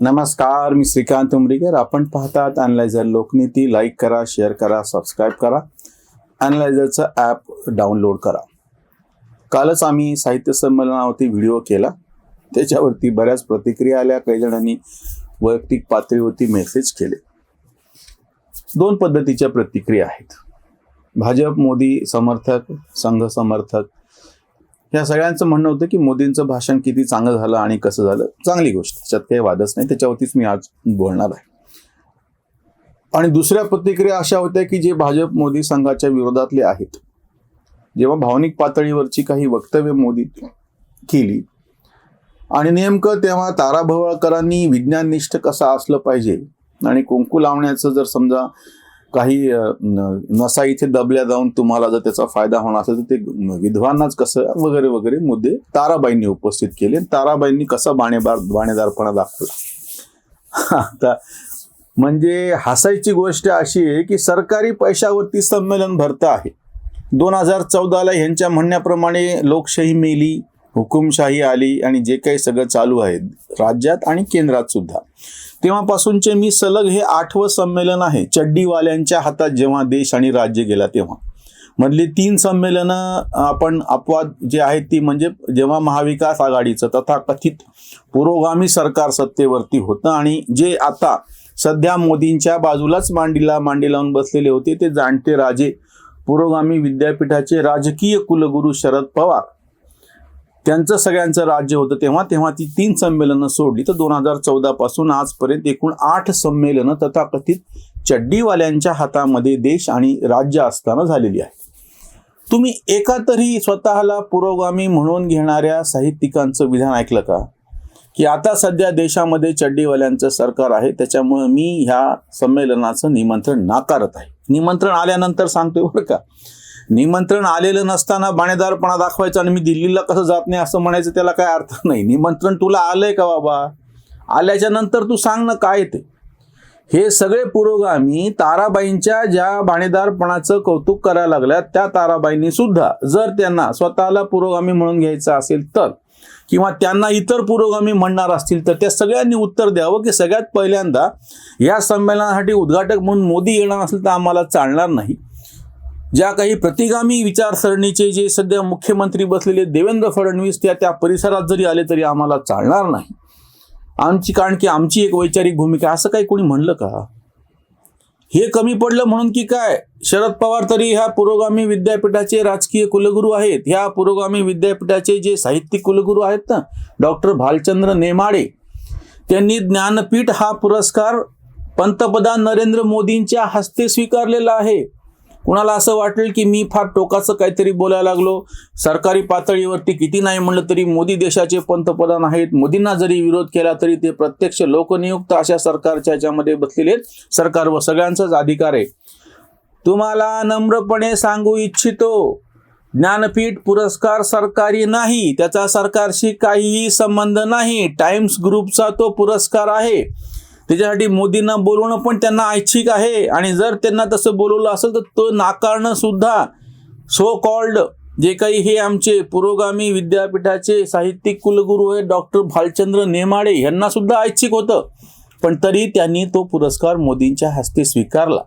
नमस्कार मी श्रीकांत उमरीकर. आपण पाहतात अनलायझर लोकनीती. लाईक करा शेअर करा सबस्क्राईब करा. अनलायझरचं ॲप डाउनलोड करा. कालच आम्ही साहित्य संमेलनावरती व्हिडिओ केला. त्याच्यावरती बऱ्याच प्रतिक्रिया आल्या. काही जणांनी वैयक्तिक पातळीवरती मेसेज केले. दोन पद्धतीच्या प्रतिक्रिया आहेत. भाजप मोदी समर्थक संघ समर्थक ह्या सगळ्यांचं म्हणणं होतं की मोदींचं भाषण किती चांगलं झालं आणि कसं झालं? चांगली गोष्ट. त्याच्यात काही वादच नाही. त्याच्यावरतीच मी आज बोलणार आहे. आणि दुसऱ्या प्रतिक्रिया अशा होत्या की जे भाजप मोदी संघाच्या विरोधातले आहेत. जेव्हा भावनिक पातळीवरची काही वक्तव्य मोदी केली आणि नेमकं तेव्हा तारा भवळकरांनी विज्ञाननिष्ठ कसं असलं पाहिजे आणि कुंकू लावण्याचं जर समजा काही नसा इथे दबल्या जाऊन तुम्हाला जर त्याचा फायदा होणार असेल तर ते विधवांनाच कसं वगैरे वगैरे मुद्दे ताराबाईंनी उपस्थित केले. ताराबाईंनी कसा बाणेबार बाणेदारपणा दाखवला? आता म्हणजे हसायची गोष्ट अशी आहे की सरकारी पैशावरती संमेलन भरतं आहे. दोन हजार चौदाला ह्यांच्या म्हणण्याप्रमाणे लोकशाही मेली. हुकुमशाही आली आणि जे काही सगळं चालू आहे राज्यात आणि केंद्रात सुद्धा. तेव्हापासूनचे मी सलग हे आठवं संमेलन आहे चड्डीवाल्यांच्या हातात जेव्हा देश आणि राज्य गेला तेव्हा. मधली तीन संमेलनं आपण अपवाद जे आहेत ती म्हणजे जेव्हा महाविकास आघाडीचं तथाकथित पुरोगामी सरकार सत्तेवरती होतं आणि जे आता सध्या मोदींच्या बाजूलाच मांडीला मांडी लावून बसलेले होते ते जाणते राजे. पुरोगामी विद्यापीठाचे राजकीय कुलगुरू शरद पवार त्यांचं सगळ्यांचं राज्य होतं तेव्हा तेव्हा ती तीन संमेलनं सोडली. तर दोन हजार चौदा पासून आजपर्यंत एकूण आठ संमेलनं तथाकथित चड्डीवाल्यांच्या हातामध्ये देश आणि राज्य असताना झालेली आहे तुम्ही एका तरी स्वतःला पुरोगामी म्हणून घेणाऱ्या साहित्यिकांचं विधान ऐकलं का? की आता सध्या देशामध्ये चड्डीवाल्यांचं सरकार आहे त्याच्यामुळे मी ह्या संमेलनाचं निमंत्रण नाकारत आहे. निमंत्रण आल्यानंतर सांगतोय बरं का. निमंत्रण आलेलं नसताना बाणेदारपणा दाखवायचा आणि मी दिल्लीला कसं जात नाही असं म्हणायचं त्याला काय अर्थ नाही. निमंत्रण तुला आलंय का बाबा? आल्याच्यानंतर तू सांग ना काय ते. हे सगळे पुरोगामी ताराबाईंच्या ज्या बाणेदारपणाचं कौतुक करायला लागल्या त्या ताराबाईंनी सुद्धा जर त्यांना स्वतःला पुरोगामी म्हणून घ्यायचं असेल तर किंवा त्यांना इतर पुरोगामी म्हणणार असतील तर त्या सगळ्यांनी उत्तर द्यावं की सगळ्यात पहिल्यांदा या संमेलनासाठी उद्घाटक म्हणून मोदी येणार असेल तर आम्हाला चालणार नाही. ज्या काही प्रतिगामी विचारसरणीचे जे सध्या मुख्यमंत्री बसलेले देवेंद्र फडणवीस त्या त्या परिसरात जरी आले तरी आम्हाला चालणार नाही. आमची कारण की आमची एक वैचारिक भूमिका असं काही कोणी म्हणलं का? हे कमी पडलं म्हणून की काय? शरद पवार तरी ह्या पुरोगामी विद्यापीठाचे राजकीय कुलगुरू आहेत. ह्या पुरोगामी विद्यापीठाचे जे साहित्यिक कुलगुरू आहेत ना डॉक्टर भालचंद्र नेमाडे त्यांनी ज्ञानपीठ हा पुरस्कार पंतप्रधान नरेंद्र मोदींच्या हस्ते स्वीकारलेला आहे. कुणाला असं वाटेल की मी फार टोकाचं काहीतरी बोलायला लागलो? सरकारी पातळीवरती किती नाही म्हणलं तरी मोदी देशाचे पंतप्रधान आहेत. मोदींना जरी विरोध केला तरी ते प्रत्यक्ष लोकनियुक्त अशा सरकारच्या याच्यामध्ये बसलेले आहेत. सरकार व सगळ्यांचाच अधिकार आहे. तुम्हाला नम्रपणे सांगू इच्छितो ज्ञानपीठ पुरस्कार सरकारी नाही. त्याचा सरकारशी काहीही संबंध नाही. टाइम्स ग्रुपचा तो पुरस्कार आहे. त्याच्यासाठी मोदींना बोलवणं पण त्यांना ऐच्छिक आहे. आणि जर त्यांना तसं बोलवलं असेल तर तो नाकारणं सुद्धा सो कॉल्ड जे काही हे आमचे पुरोगामी विद्यापीठाचे साहित्यिक कुलगुरू हे डॉक्टर भालचंद्र नेमाडे यांना सुद्धा ऐच्छिक होतं. पण तरी त्यांनी तो पुरस्कार मोदींच्या हस्ते स्वीकारला.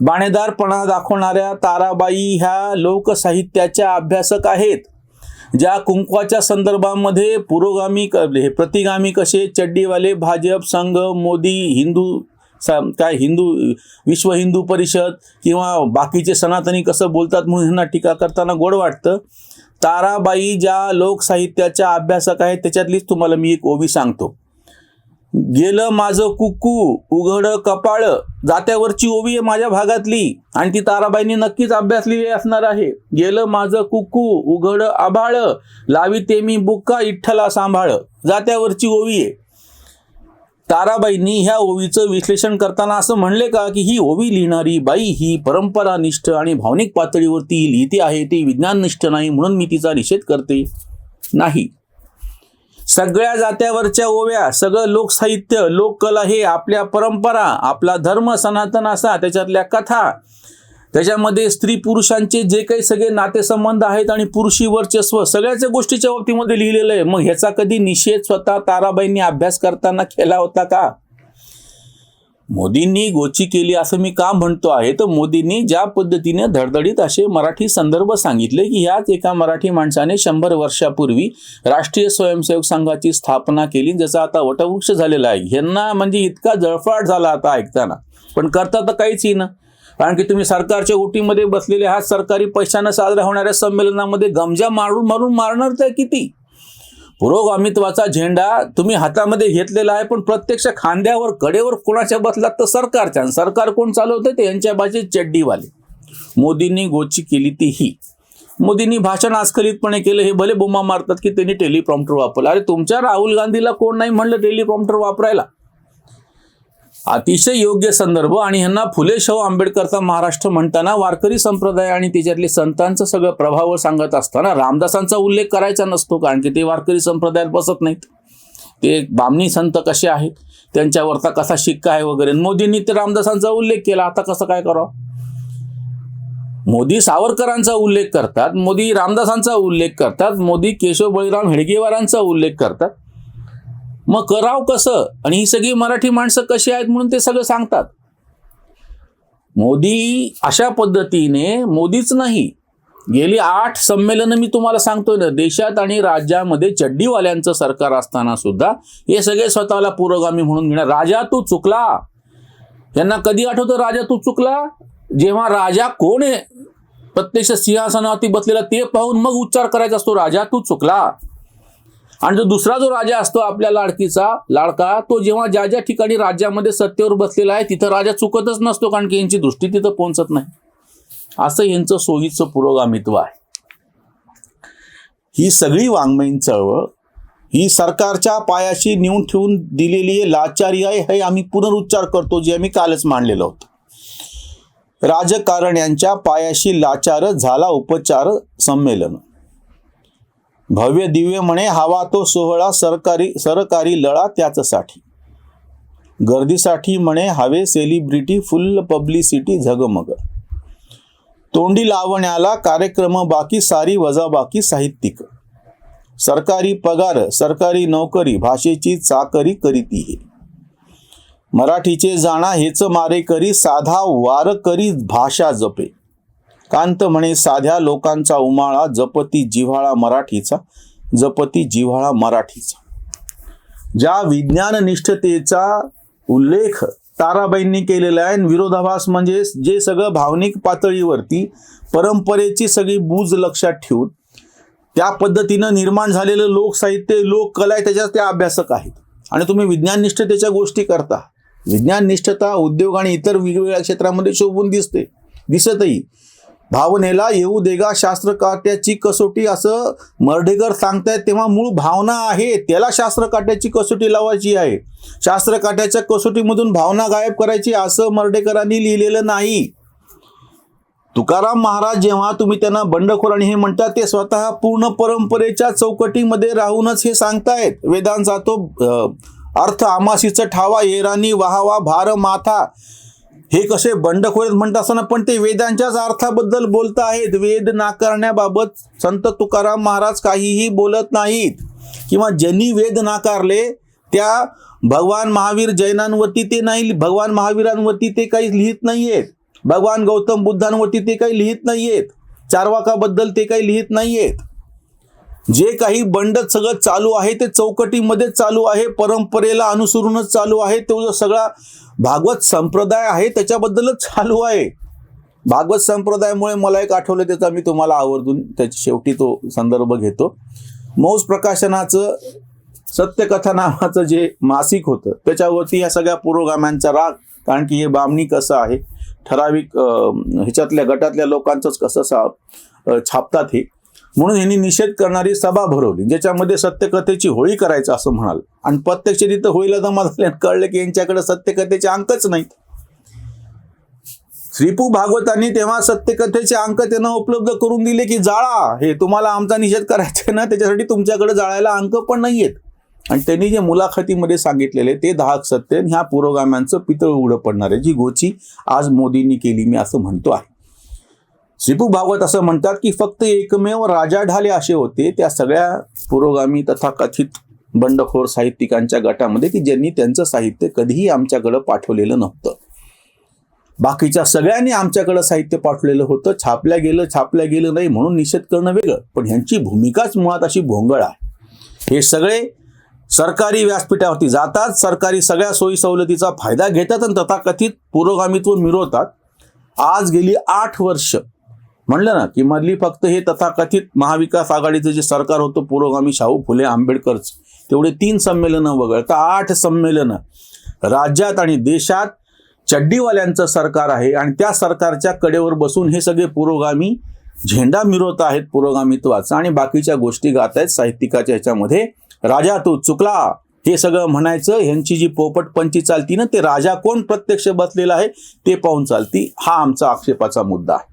बाणेदारपणा दाखवणाऱ्या ताराबाई ह्या लोकसाहित्याच्या अभ्यासक आहेत. ज्या कुंकवाच्या संदर्भामध्ये पुरोगामी हे प्रतिगामी कसे चड्डीवाले भाजप संघ मोदी हिंदू सा- काय हिंदू विश्व हिंदू परिषद किंवा बाकीचे सनातनी कसं बोलतात म्हणून ह्यांना टीका करताना गोड वाटतं. ताराबाई ज्या लोकसाहित्याच्या अभ्यासक आहेत त्याच्यातलीच तुम्हाला मी एक ओवी सांगतो. गेलं माझं कुकू उघड कपाळ जात्यावरची ओवी आहे माझ्या भागातली. आणि ती ताराबाईंनी नक्कीच अभ्यासलेली असणार आहे. गेलं माझं कुकू उघड आभाळ लावी ते मी बुक्का इठ्ठला सांभाळ. जात्यावरची ओवी आहे. ताराबाईंनी ह्या ओवीचं विश्लेषण करताना असं म्हणले का की ही ओवी लिहिणारी बाई ही परंपरानिष्ठ आणि भावनिक पातळीवरती लिहिते आहे ती विज्ञाननिष्ठ नाही म्हणून मी तिचा निषेध करते नाही. सगळ्या जात्यावरच्या ओव्या सगळं लोकसाहित्य लोककला हे आपल्या परंपरा आपला धर्म सनातन असा त्याच्यातल्या कथा. त्याच्यामध्ये स्त्री पुरुषांचे जे काही सगळे नातेसंबंध आहेत आणि पुरुषी वर्चस्व सगळ्याच गोष्टीच्या बाबतीमध्ये लिहिलेलं आहे. मग ह्याचा कधी निषेध स्वतः ताराबाईंनी अभ्यास करताना केला होता का? मोदींनी गोची केली असं मी का म्हणतो आहे? तर मोदींनी ज्या पद्धतीने धडधडीत असे मराठी संदर्भ सांगितले की ह्याच एका मराठी माणसाने शंभर वर्षापूर्वी राष्ट्रीय स्वयंसेवक संघाची स्थापना केली ज्याचा आता वटवृक्ष झालेला आहे. ह्यांना म्हणजे इतका जळफाट झाला आता ऐकताना. पण करता तर काहीच ना कारण की तुम्ही सरकारच्या ओटीमध्ये बसलेले हा सरकारी पैशानं साजऱ्या होणाऱ्या संमेलनामध्ये गमजा मारून मारून मारणार तर किती? पुरोगामित्वाचा झेंडा तुम्ही हातामध्ये घेतलेला आहे पण प्रत्यक्ष खांद्यावर कडेवर कोणाच्या बसलात तर सरकारच्या. आणि सरकार कोण चालवते ते यांच्या बाजू चड्डीवाले. मोदींनी गोची केली ती ही मोदींनी भाषण आस्खलितपणे केलं. हे भले बोमा मारतात की त्यांनी टेलिप्रॉम्प्टर वापरला. अरे तुमच्या राहुल गांधीला कोण नाही म्हणलं टेलिप्रॉम्प्टर वापरायला? अतिशय योग्य संदर्भ आणि ह्यांना फुले शाहू आंबेडकरचा महाराष्ट्र म्हणताना वारकरी संप्रदाय आणि त्याच्यातले संतांचं सगळं प्रभाव सांगत असताना रामदासांचा उल्लेख करायचा नसतो कारण की ते वारकरी संप्रदायात बसत नाहीत. ते बामणी संत कसे आहेत त्यांच्यावरचा कसा शिक्का आहे वगैरे. मोदींनी ते रामदासांचा उल्लेख केला. आता कसं काय करावं? मोदी सावरकरांचा उल्लेख करतात मोदी रामदासांचा उल्लेख करतात मोदी केशव बळीराम हेडगेवारांचा उल्लेख करतात. मग कराव कसं? आणि ही सगळी मराठी माणसं कशी आहेत म्हणून ते सगळं सांगतात. मोदी अशा पद्धतीने मोदीच नाही. गेली आठ संमेलनं मी तुम्हाला सांगतोय ना देशात आणि राज्यामध्ये चड्डीवाल्यांचं सरकार असताना सुद्धा हे सगळे स्वतःला पुरोगामी म्हणून घेणार. राजा तू चुकला. यांना कधी आठवतं राजा तू चुकला? जेव्हा राजा कोण आहे? प्रत्यक्ष सिंहासनावरती बसलेला ते पाहून मग उच्चार करायचा असतो राजा तू चुकला. आणि जो दुसरा जो राजा असतो आपल्या लाडकीचा लाडका तो जेव्हा ज्या ज्या ठिकाणी राज्यामध्ये सत्तेवर बसलेला आहे तिथं राजा चुकतच नसतो कारण की यांची दृष्टी तिथं पोहोचत नाही. असं यांचं सोयीचं पुरोगामित्व आहे. ही सगळी वाङ्मयीन चळवळ ही सरकारच्या पायाशी नेऊन ठेवून दिलेली लाचारी आहे हे आम्ही पुनरुच्चार करतो जे आम्ही कालच मांडलेलं होतं. राजकारण यांच्या पायाशी लाचार झाला उपचार संमेलन. भव्य दिव्य म्हणे हवा तो सोहळा सरकारी सरकारी लळा त्याचसाठी गर्दीसाठी म्हणे हवे सेलिब्रिटी फुल पब्लिसिटी झगमग तोंडी लावण्याला कार्यक्रम बाकी सारी वजाबाकी साहित्यिक. सरकारी पगार सरकारी नोकरी भाषेची चाकरी करीती हे. मराठीचे जाणा हेच मारे करी साधा वार करी भाषा जपे. कांत म्हणे साध्या लोकांचा उमाळा जपती जिव्हाळा मराठीचा जपती जिव्हाळा मराठीचा. ज्या विज्ञान निष्ठतेचा उल्लेख ताराबाईंनी केलेला आहे विरोधाभास म्हणजे जे सगळं भावनिक पातळीवरती परंपरेची सगळी बूज लक्षात ठेवून त्या पद्धतीनं निर्माण झालेलं लोकसाहित्य लोककला आहे त्याच्यात त्या अभ्यासक आहेत. आणि तुम्ही विज्ञान निष्ठतेच्या गोष्टी करता. विज्ञान निष्ठता उद्योग आणि इतर वेगवेगळ्या क्षेत्रामध्ये शोभून दिसते दिसतही. भावनेला येऊ देगा शास्त्रकाट्याची कसोटी असं मर्ढेकर सांगतायत तेव्हा मूळ भावना आहे त्याला शास्त्रकाट्याची कसोटी लावायची आहे. शास्त्रकाट्याच्या कसोटीमधून भावना गायब करायची असं मर्ढेकरांनी लिहिलेलं नाही. तुकाराम महाराज जेव्हा तुम्ही त्यांना बंडखोर आणि हे म्हणतात ते स्वतः पूर्ण परंपरेच्या चौकटीमध्ये राहूनच हे सांगतायत. वेदांचा तो अर्थ आमाशीचं ठावा येरानी वाहावा भार माथा हे कसे बंडखोर म्हणत असताना पण ते वेदांच्याच अर्थाबद्दल बोलत आहेत. वेद नाकारण्याबाबत संत तुकाराम महाराज काहीही बोलत नाहीत. किंवा ज्यांनी वेद नाकारले त्या भगवान महावीर जैनांवरती ते नाही भगवान महावीरांवरती ते काही लिहित नाहीयेत. भगवान गौतम बुद्धांवरती ते काही लिहित नाहीयेत. चारवाकाबद्दल ते काही लिहित नाहीयेत. जे काही बंड सगळं चालू आहे ते चौकटीमध्ये चालू आहे परंपरेला अनुसरूनच चालू आहे तो सगळा भागवत संप्रदाय आहे त्याच्याबद्दलच चालू आहे. भागवत संप्रदायामुळे मला एक आठवलं त्याचा मी तुम्हाला आवर्जून त्याच्या शेवटी तो संदर्भ घेतो. मौज प्रकाशनाचं सत्यकथा नावाचं जे मासिक होतं त्याच्यावरती या सगळ्या पुरोगाम्यांचा राग कारण की हे बामणी कसं आहे ठराविक ह्याच्यातल्या गटातल्या लोकांचंच कसं सा छापतात हे. म्हणून यांनी निषेध करणारी सभा भरवली ज्याच्यामध्ये सत्यकथेची होळी करायचं असं म्हणाल. आणि प्रत्यक्ष तिथं होळीला जमा झाल्या कळलं की यांच्याकडे सत्यकथेचे अंकच नाही श्रीपू भागवतांनी तेव्हा सत्यकथेचे अंक त्यांना उपलब्ध करून दिले की जाळा हे तुम्हाला आमचा निषेध करायचा आहे ना त्याच्यासाठी तुमच्याकडे जाळायला अंक पण नाहीयेत. आणि त्यांनी जे मुलाखतीमध्ये सांगितलेले ते दहाक सत्य ह्या पुरोगाम्यांचं पितळ उघडं पडणार आहे जी गोची आज मोदींनी केली मी असं म्हणतो आहे. श्रीपू भागवत असं म्हणतात की फक्त एकमेव राजा ढाले असे होते त्या सगळ्या पुरोगामी तथा कथित बंडखोर साहित्यिकांच्या गटामध्ये की ज्यांनी त्यांचं साहित्य कधीही आमच्याकडं पाठवलेलं नव्हतं. बाकीच्या सगळ्यांनी आमच्याकडं साहित्य पाठवलेलं होतं. छापल्या गेलं छापल्या गेलं नाही म्हणून निषेध करणं वेगळं. पण ह्यांची भूमिकाच मुळात अशी भोंगळ आहे. हे सगळे सरकारी व्यासपीठावरती जातात सरकारी सगळ्या सोयी सवलतीचा फायदा घेतात आणि तथाकथित पुरोगामित्व मिरवतात. आज गेली आठ वर्ष म्हणलं ना की मधली फक्त हे तथाकथित महाविकास आघाडीचं जे सरकार होतं पुरोगामी शाहू फुले आंबेडकरचं तेवढे तीन संमेलनं वगळता आठ संमेलनं राज्यात आणि देशात चड्डीवाल्यांचं सरकार आहे आणि त्या सरकारच्या कडेवर बसून हे सगळे पुरोगामी झेंडा मिरवत आहेत पुरोगामित्वाचा आणि बाकीच्या गोष्टी गात आहेत साहित्यिकाच्या ह्याच्यामध्ये. राजा तू चुकला हे सगळं म्हणायचं ह्यांची जी पोपटपंची चालती ना ते राजा कोण प्रत्यक्ष बसलेला आहे ते पाहून चालती हा आमचा आक्षेपाचा मुद्दा आहे.